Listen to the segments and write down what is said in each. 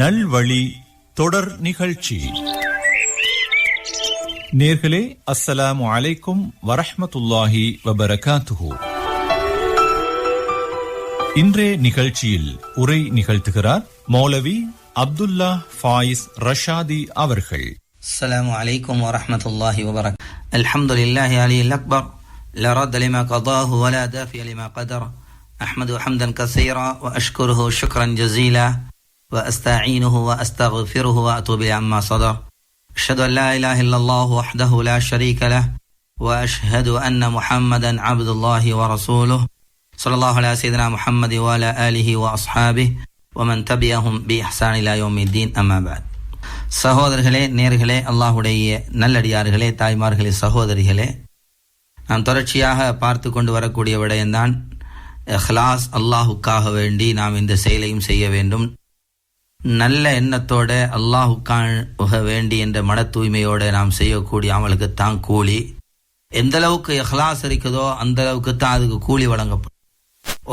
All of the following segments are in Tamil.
நல்வழி தொடர் நிகழ்ச்சி நேர்களே அஸ்ஸலாமு அலைக்கும் வரஹ்மத்துல்லாஹி வபரகாத்துஹு இன்றைய நிகழ்ச்சியில் உரை நிகழ்த்துகிறார் மௌலவி அப்துல்லா ஃபாயிஸ் ரஷாதி அவர்கள் السلام عليكم ورحمة الله وبركاته الحمد لله علي الأكبر لا رد لما قضاه ولا دافع لما قدر أحمد حمدا كثيرا وأشكره شكرا جزيلا وأستعينه وأستغفره وأتوب عما صدر. أشهد أن لا إله إلا الله وحده لا شريك له وأشهد أن محمدا عبد الله ورسوله. صلى الله على سيدنا محمد وعلى آله وأصحابه ومன் தபியஹும் பி ஹசான் இலா யோமித்தீன் அம்மாபாத் சகோதரர்களே நேர்களே அல்லாஹுடைய நல்லடியார்களே தாய்மார்களே சகோதரிகளே நாம் தொடர்ச்சியாக பார்த்து கொண்டு வரக்கூடிய விடயம்தான் ஹலாஸ் அல்லாஹுக்காக வேண்டி நாம் இந்த செயலையும் செய்ய வேண்டும் நல்ல எண்ணத்தோட அல்லாஹுக்காக வேண்டி என்ற மன தூய்மையோட நாம் செய்யக்கூடிய அமலுக்கு தான் கூலி. எந்த அளவுக்கு எஹ்லாஸ் இருக்குதோ அந்த அளவுக்கு தான் அதுக்கு கூலி வழங்கப்படும்.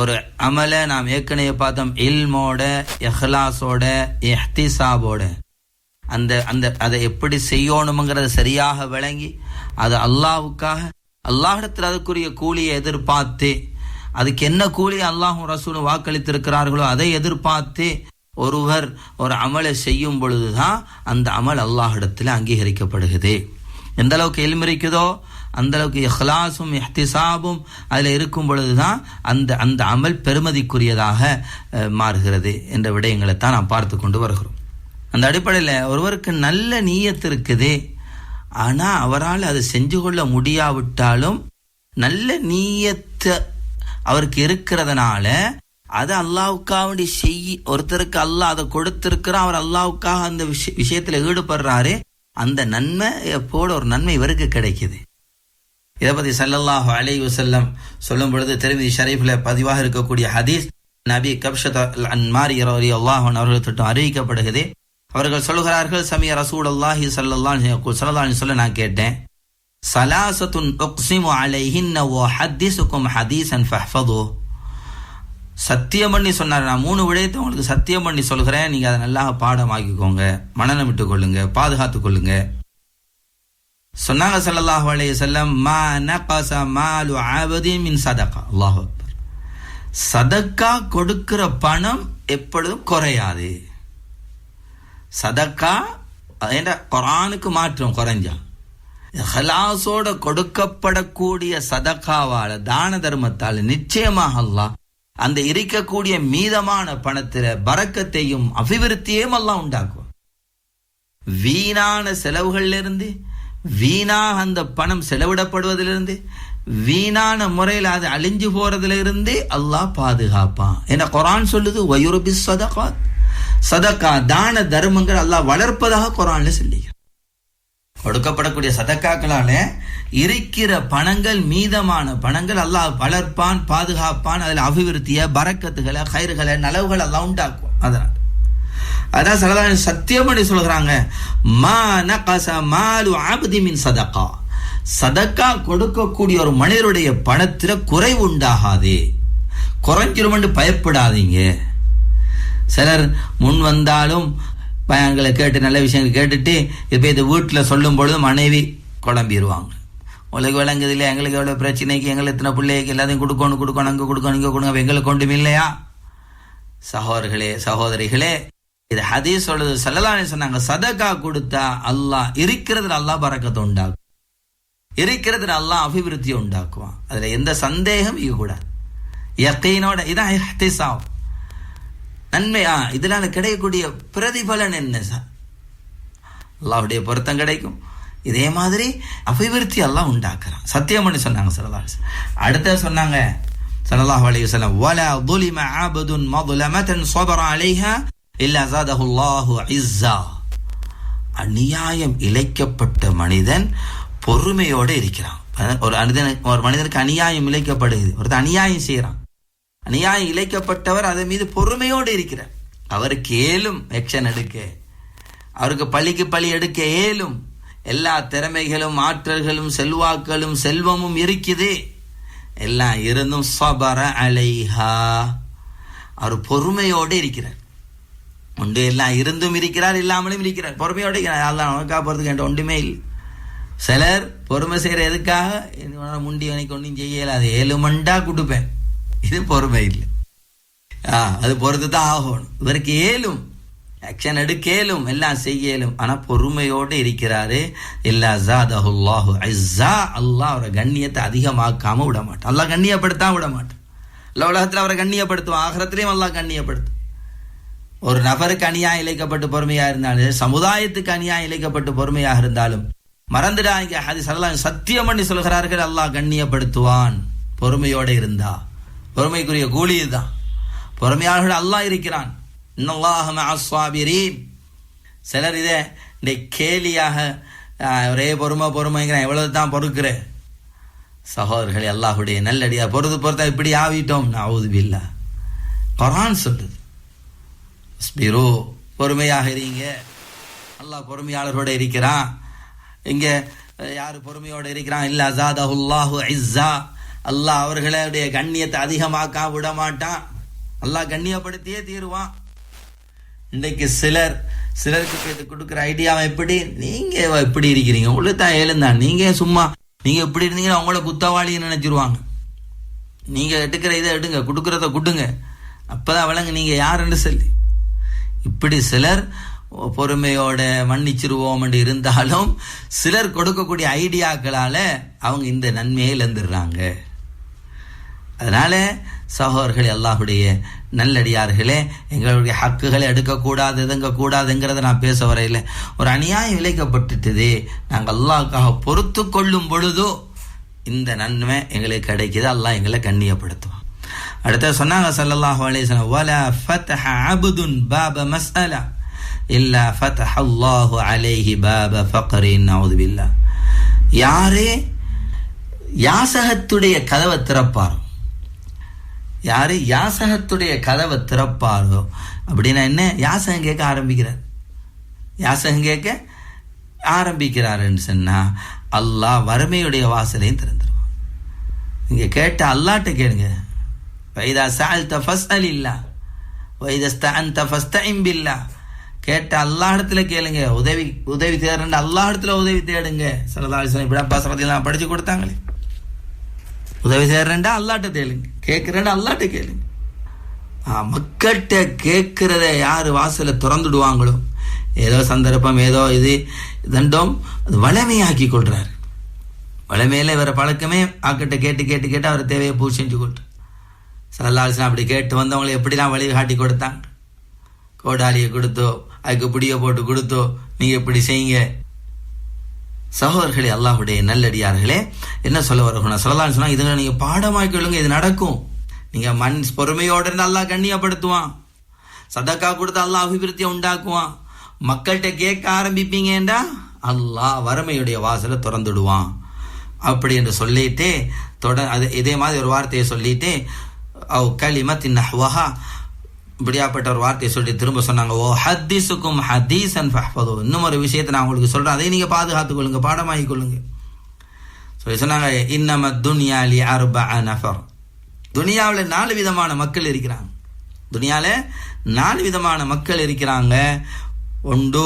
ஒரு அமலை நாம் ஏற்கனவே பார்த்தோம் இல்மோட எஹ்லாஸோட எஹ்திசாபோட அந்த அந்த அதை எப்படி செய்யணுங்கிறத சரியாக விளங்கி அது அல்லாஹுக்காக அல்லாஹிடத்தில் அதுக்குரிய கூலியை எதிர்பார்த்து அதுக்கு என்ன கூலி அல்லாஹும் ரசூலும் வாக்களித்திருக்கிறார்களோ அதை எதிர்பார்த்து ஒருவர் ஒரு அமலை செய்யும் பொழுது தான் அந்த அமல் அல்லாஹிடத்தில் அங்கீகரிக்கப்படுகிறது. எந்த அளவுக்கு எல்மி இருக்குதோ அந்த அளவுக்கு இஹ்லாஸும் எஹ்திசாபும் அதில் இருக்கும் பொழுதுதான் அந்த அந்த அமல் பெருமதிக்குரியதாக மாறுகிறது என்ற விடயங்களை தான் நாம் பார்த்து கொண்டு வருகிறோம். அந்த அடிப்படையில் ஒருவருக்கு நல்ல நீயத்து இருக்குது ஆனால் அவரால் அதை செஞ்சு கொள்ள முடியாவிட்டாலும் நல்ல நீயத்து அவருக்கு இருக்கிறதுனால அது அல்லாவுக்காக வேண்டி செய் ஒருத்தருக்கு அல்லாஹ் அதை கொடுத்திருக்கிறான் அவர் அல்லாவுக்காக அந்த விஷய விஷயத்துல ஈடுபடுறாரு அந்த நன்மை போல ஒரு நன்மை இவருக்கு கிடைக்குது. இதை பத்தி சல்லல்லாஹ் அலைஹி வசல்லம் சொல்லும் பொழுது திருமதி ஷரீஃப்ல பதிவாக இருக்கக்கூடிய ஹதீஸ் நபி கப்ஷத் அன்மாரி ரலியல்லாஹு அன்ஹு அவர்கள் திட்டம் அறிவிக்கப்படுகிறது. அவர்கள் சொல்கிறார்கள் சமய ரசூல் அல்லாஹி சல்லாஹ் சொல்லலான்னு சொல்ல நான் கேட்டேன். சலாசத்துன் உக்ஸிமு அலைஹின்ன ஓ ஹதீஸ் ஹதீசன் ஃபஹ்ஃபதோ சத்தியம் பண்ணி சொன்னார். நான் மூணு விடயத்தை உங்களுக்கு சத்தியம் பண்ணி சொல்கிறேன் நீங்க அதை நல்லா பாடமாக்கிக்கோங்க. மனநம் விட்டு கொள்ளுங்க. பாதுகாத்து கொள்ளுங்க. சொன்னாங்க சல்லாஹ் அலைய செல்லம் மா நகஸ மாலு ஆபதி மின் சதக்கா அல்லாஹ் அக்பர். சதக்கா கொடுக்கிற பணம் எப்பொழுதும் குறையாது. சதக்கா என்ற குரானுக்கு மாற்றம் குறைஞ்சா? ஹலாசோட கொடுக்கப்படக்கூடிய சதக்காவால தான தர்மத்தால் நிச்சயமாக அல்லாஹ் அந்த இருக்கக்கூடிய மீதமான பணத்துல பறக்கத்தையும் அபிவிருத்தியையும் எல்லாம் உண்டாக்கும் வீணான செலவுகள்ல இருந்து வீணாக அந்த பணம் செலவிடப்படுவதிலிருந்து வீணான முறையில் அது அழிஞ்சு போறதுல இருந்து அல்லாஹ் பாதுகாப்பான். என்ன குரான் சொல்லுது? வயுருபி சதகா சதக்கா தான தர்மங்கள் அல்லாஹ் வளர்ப்பதாக குரான்ல சொல்லி கொடுக்கப்படக்கூடிய சதக்காக்களால இருக்கிற பணங்கள் மீதமான பணங்கள் அல்லாஹ் வளர்ப்பான் பாதுகாப்பான் அதில் அபிவிருத்தியை பறக்கத்துகளை கயிறுகளை நலவுகள் எல்லாம் உண்டாக்கும் அதனால். அதான் சலதான சத்தியம் பண்ணி சொல்கிறாங்க. மா நகச மாலு ஆபதி மின் சதக்கா. சதக்கா கொடுக்கக்கூடிய ஒரு மனிதருடைய பணத்தில் குறைவு உண்டாகாது. குறைஞ்சிருமென்று பயப்படாதீங்க. சிலர் முன் வந்தாலும் பையன்களை கேட்டு நல்ல விஷயங்கள் கேட்டுட்டு இப்போ இது வீட்டில் சொல்லும் பொழுது மனைவி குழம்பிடுவாங்க உங்களுக்கு விளங்குது இல்லை எங்களுக்கு எவ்வளோ பிரச்சனைக்கு எங்களுக்கு இத்தனை பிள்ளைக்கு எல்லாத்தையும் கொடுக்கணும் கொடுக்கணும் அங்கே கொடுக்கணும் இங்கே கொடுங்க எங்களுக்கு கொண்டும் இல்லையா? சகோதரர்களே சகோதரிகளே இது ஹதீஸ் சொல்றது செல்லலானே சொன்னாங்க சதகா கொடுத்தா அல்லாஹ் இருக்கிறதுல அல்லாஹ் பறக்கத்தை உண்டாக்கும். இருக்கிறதுல அல்லாஹ் அபிவிருத்தியை உண்டாக்குவான். அதுல எந்த சந்தேகம் கூடாது யக்கீனோட இதான் இஹ்திசாம் நன்மையா? இதனால கிடைக்கக்கூடிய பிரதிபலன் என்ன சார்? அல்லாஹ்வுடைய பொருத்தம் கிடைக்கும். இதே மாதிரி அபிவிருத்தி எல்லாம் உண்டாக்குறான். சத்தியம் பண்ணி சொன்னாங்க சரலா அடுத்த சொன்னாங்க சல்லாஹ் அலி வசலம் வலா துலிம ஆபதுன் மதுலமதன் சோபரா அலைஹா இல்லா ஜாதஹுல்லாஹு இஸ்ஸா. அநியாயம் இழைக்கப்பட்ட மனிதன் பொறுமையோடு இருக்கிறான். ஒரு மனிதன் ஒரு மனிதனுக்கு அநியாயம் இழைக்கப்படுகிறது. ஒருத்தர் அநியாயம் செய்கிறான். அநியாயம் இழைக்கப்பட்டவர் அதன் மீது பொறுமையோடு இருக்கிறார். அவருக்கு ஏலும் எக்ஷன் எடுக்க அவருக்கு பழிக்கு பழி எடுக்க ஏலும் எல்லா திறமைகளும் ஆற்றல்களும் செல்வாக்களும் செல்வமும் இருக்குது. எல்லாம் இருந்தும் சபர அலைஹா. அவர் பொறுமையோடு இருக்கிறார். உண்டு எல்லாம் இருந்தும் இருக்கிறார் இல்லாமலும் இருக்கிறார். பொறுமையோடு இருக்கிறார். அதான் உனக்காக போகிறதுக்கு என்கிட்ட ஒன்றுமே இல்லை. சிலர் பொறுமை செய்கிற எதுக்காக? என்னோட முண்டி எனக்கு ஒன்றும் செய்யல அது ஏழுமண்டா கொடுப்பேன். இது பொறுமை இல்லை. ஆ அது பொறுத்து தான் ஆகணும். இவருக்கு ஏலும் ஆக்ஷன் எடுக்கலும் எல்லாம் செய்யலும். ஆனால் பொறுமையோடு இருக்கிறாரு. இல்லா ஜாதஹுல்லாஹு ஐஸா அல்லாஹ் அவரை கண்ணியத்தை அதிகமாக்காம விட மாட்டான் அல்லாஹ் கண்ணியப்படுத்தாம விட மாட்டான் இல்லை உலகத்தில் அவரை கண்ணியப்படுத்துவான். ஆகரத்திலையும் அல்லாஹ் கண்ணியப்படுத்தும். ஒரு நபருக்கு அநியாயம் இழைக்கப்பட்டு பொறுமையாக இருந்தாலும் சமுதாயத்துக்கு அநியாயம் இழைக்கப்பட்டு பொறுமையாக இருந்தாலும் மறந்துடாங்க ஹதீஸ் அல்லாஹ் சத்தியம் பண்ணி சொல்கிறார்கள் அல்லாஹ் கண்ணியப்படுத்துவான். பொறுமையோடு இருந்தா. பொறுமைக்குரிய கூலி இதுதான். பொறுமையாளர்கள் அல்லாஹ் இருக்கிறான். இன்னல்லாஹ சிலர் இதை இந்த கேலியாக ஒரே பொறுமை பொறுமைங்கிறேன். எவ்வளவு தான் பொறுக்கிற சகோதரர்கள் அல்லாஹுடைய நல்லடியா பொறுத்து பொறுத்தா இப்படி ஆவிட்டோம் நான் பில்லா குரான் சொல்லுது. ஸ்பிரோ பொறுமையாக இருங்க. அல்லாஹ் பொறுமையாளரோட இருக்கிறான். இங்கே யார் பொறுமையோடு இருக்கிறான்? இருக்கிறான் இல்ல அசாதஹுல்லாஹு ஐஸா அல்லாஹ் அவர்களுடைய கண்ணியத்தை அதிகமாக்கா விட மாட்டான் அல்லாஹ் கண்ணியப்படுத்தியே தீருவான். இன்றைக்கு சிலர் சிலருக்கு இது கொடுக்குற ஐடியாவை எப்படி? நீங்கள் எப்படி இருக்கிறீங்க. உங்களுக்கு தான் ஏழுந்தான் நீங்கள் சும்மா நீங்கள் எப்படி இருந்தீங்கன்னா அவங்கள குத்தவாளின்னு நினச்சிருவாங்க. நீங்கள் எடுக்கிற இதை எடுங்க. கொடுக்குறத கொடுங்க. அப்போ தான் விளங்கு. நீங்கள் யாருன்னு சொல்லி. இப்படி சிலர் பொறுமையோட மன்னிச்சிருவோம் என்று இருந்தாலும் சிலர் கொடுக்கக்கூடிய ஐடியாக்களால் அவங்க இந்த நன்மையை இழந்துடுறாங்க. அதனால் சகோதரர்கள் அல்லாஹுடைய நல்லடியார்களே எங்களுடைய ஹக்குகளை எடுக்கக்கூடாது எதுங்கக்கூடாதுங்கிறத நான் பேச வரையில் ஒரு அநியாயம் இழைக்கப்பட்டுட்டது நாங்கள் அல்லாவுக்காக பொறுத்து கொள்ளும் பொழுதோ இந்த நன்மை எங்களுக்கு கிடைக்குது. அல்லாஹ் எங்களை கண்ணியப்படுத்துவான். அடுத்த சொன்னாங்க ஸல்லல்லாஹு அலைஹி பாப மசாலா இல்லா ஃபத் அல்லாஹு அலைஹி பாப ஃபக்ரின். நவுது யாரே யாசகத்துடைய கதவை திறப்பாரோ யார் யாசகத்துடைய கதவை திறப்பாரோ? அப்படின்னா என்ன? யாசகம் கேட்க ஆரம்பிக்கிறார். யாசகம் கேட்க ஆரம்பிக்கிறாருன்னு சொன்னால் அல்லாஹ் வறுமையுடைய வாசலையும் திறந்துருவான். இங்கே கேட்ட அல்லாட்ட கேளுங்க. வைதா சால் சால்த ஃபஸ்அல் இல்லா வைதஸ்தஅன்த ஃபஸ்தஇம் பில்லா கேட்ட அல்லாஹ் இடத்துல கேளுங்க. உதவி உதவி தேடுறேன் எல்லா இடத்துல உதவி தேடுங்க. சல்லல்லாஹு இப்படி அப்பாஸ் படித்து கொடுத்தாங்களே. உதவி செய்கிறேன்டா அல்லாட்ட தேளுங்க கேட்குறேன்டா அல்லாட்ட கேளுங்க. மக்கள்கிட்ட கேட்குறத யார் வாசல திறந்துடுவாங்களோ? ஏதோ சந்தர்ப்பம் ஏதோ இது தண்டம் அது வளமையாக்கி கொள்கிறார் வளமையில் இவர பழக்கமே ஆக்கிட்ட கேட்டு கேட்டு கேட்டு அவர் தேவையை பூ செஞ்சு கொண்டு சல்லாசன் அப்படி கேட்டு வந்தவங்களை எப்படிலாம் வழி காட்டி கொடுத்தாங்க? கோடாலியை கொடுத்தோ அதுக்கு பிடிய போட்டு கொடுத்தோ நீங்கள் இப்படி செய்யுங்க? சகோதரர்களே அல்லாஹுடைய நல்லடியார்களே என்ன சொல்ல வருகணும் சொல்லலாம்னு சொன்னால் இதில் நீங்கள் பாடமாக்கி கேளுங்க இது நடக்கும். நீங்கள் மண் பொறுமையோடு இருந்து அல்லாஹ் கண்ணியப்படுத்துவான். சதக்கா கொடுத்து அல்லாஹ் அபிவிருத்தியை உண்டாக்குவான். மக்கள்கிட்ட கேட்க ஆரம்பிப்பீங்கண்டா அல்லாஹ் வறுமையுடைய வாசலை திறந்துடுவான். அப்படி என்று சொல்லிட்டு தொட அது இதே மாதிரி ஒரு வார்த்தையை சொல்லிட்டு அவ் கலிமத்தின் நஹ்வஹா இப்படியாப்பட்ட ஒரு வார்த்தையை சொல்லி திரும்ப சொன்னாங்க ஓ ஹத்தீசுக்கும் ஹதீசன் ஃபஹ்ஃபது இன்னும் ஒரு விஷயத்தை நான் உங்களுக்கு சொல்றேன் அதை நீங்க பாதுகாத்துக் கொள்ளுங்க பாடமாக்கிக் கொள்ளுங்க சொல்லி சொன்னாங்க இன்னம துனியாலி அர்பா நஃபர் துனியாவில் நாலு விதமான மக்கள் இருக்கிறாங்க துனியால நாலு விதமான மக்கள் இருக்கிறாங்க ஒன்று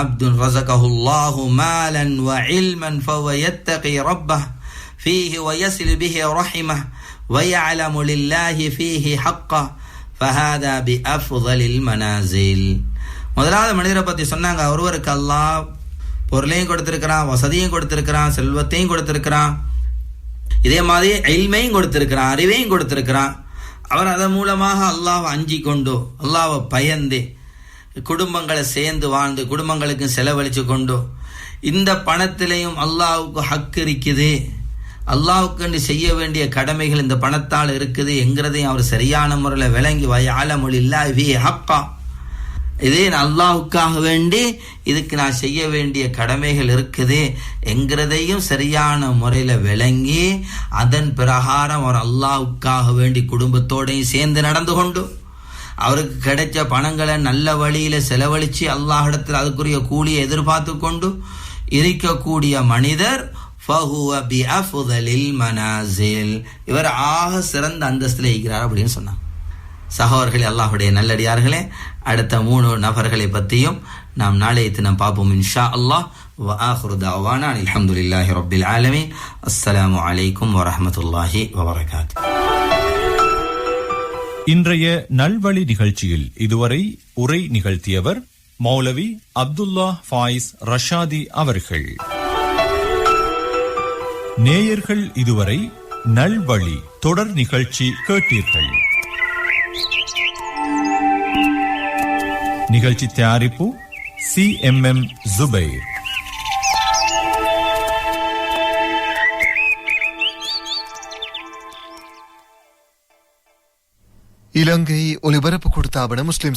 அப்துல் ரசகஹுல்லாஹு மாலன் வ இல்மன் ஃபவ யத்தகி ரப்பஹ் فيه ويصل به رحمه ويعلم لله فيه حقه ஃபஹாதா பி அஃபுதலில் மனாசில் முதலாவது மனிதரை பற்றி சொன்னாங்க. ஒருவருக்கு அல்லாஹ் பொருளையும் கொடுத்துருக்கிறான் வசதியும் கொடுத்துருக்கிறான் செல்வத்தையும் கொடுத்துருக்கிறான். இதே மாதிரி எல்மையும் கொடுத்துருக்கிறான் அறிவையும் கொடுத்துருக்கிறான். அவர் அதன் மூலமாக அல்லாவை அஞ்சி கொண்டு அல்லாவை பயந்து குடும்பங்களை சேர்ந்து வாழ்ந்து குடும்பங்களுக்கும் செலவழித்து கொண்டு இந்த பணத்திலையும் அல்லாவுக்கு ஹக்கு இருக்குது. அல்லாஹ்வுக்கு செய்ய வேண்டிய கடமைகள் இந்த பணத்தால் இருக்குது என்கிறதையும் அவர் சரியான முறையில் விளங்கி வயால மொழில்லா வி அப்பா இதே அல்லாஹுக்காக வேண்டி இதுக்கு நான் செய்ய வேண்டிய கடமைகள் இருக்குது என்கிறதையும் சரியான முறையில் விளங்கி அதன் பிரகாரம் அவர் அல்லாவுக்காக வேண்டி குடும்பத்தோடையும் சேர்ந்து நடந்து கொண்டு அவருக்கு கிடைச்ச பணங்களை நல்ல வழியில் செலவழித்து அல்லாஹிடத்தில் அதுக்குரிய கூலியை எதிர்பார்த்து கொண்டு இருக்கக்கூடிய மனிதர் ஃபஹுவ பிஅஃதலில் மனாசில் இவர் ஆக சிறந்த அந்தஸ்தில் இருக்கிறார் அப்படின்னு சொன்னாங்க சகோதரர்களே அல்லாஹுடைய நல்லடியார்களே அடுத்த மூணு நபர்களை பற்றியும் நாம் நாளைய தினம் பார்ப்போம் இன்ஷா அல்லாஹ் وآخر دعوانا أن الحمد لله رب العالمين السلام عليكم ورحمة الله وبركاته இன்றைய நல்வழி நிகழ்ச்சியில் இதுவரை உரை நிகழ்த்தியவர் மௌலவி அப்துல்லா ஃபாயிஸ் ரஷாதி அவர்கள் நேயர்கள் இதுவரை நல்வழி தொடர் நிகழ்ச்சி கேட்டீர்கள். நிகழ்ச்சி தயாரிப்பு C M M Zubair. Ilangai ஒலிபரப்பு கொடுத்தாபன முஸ்லிம்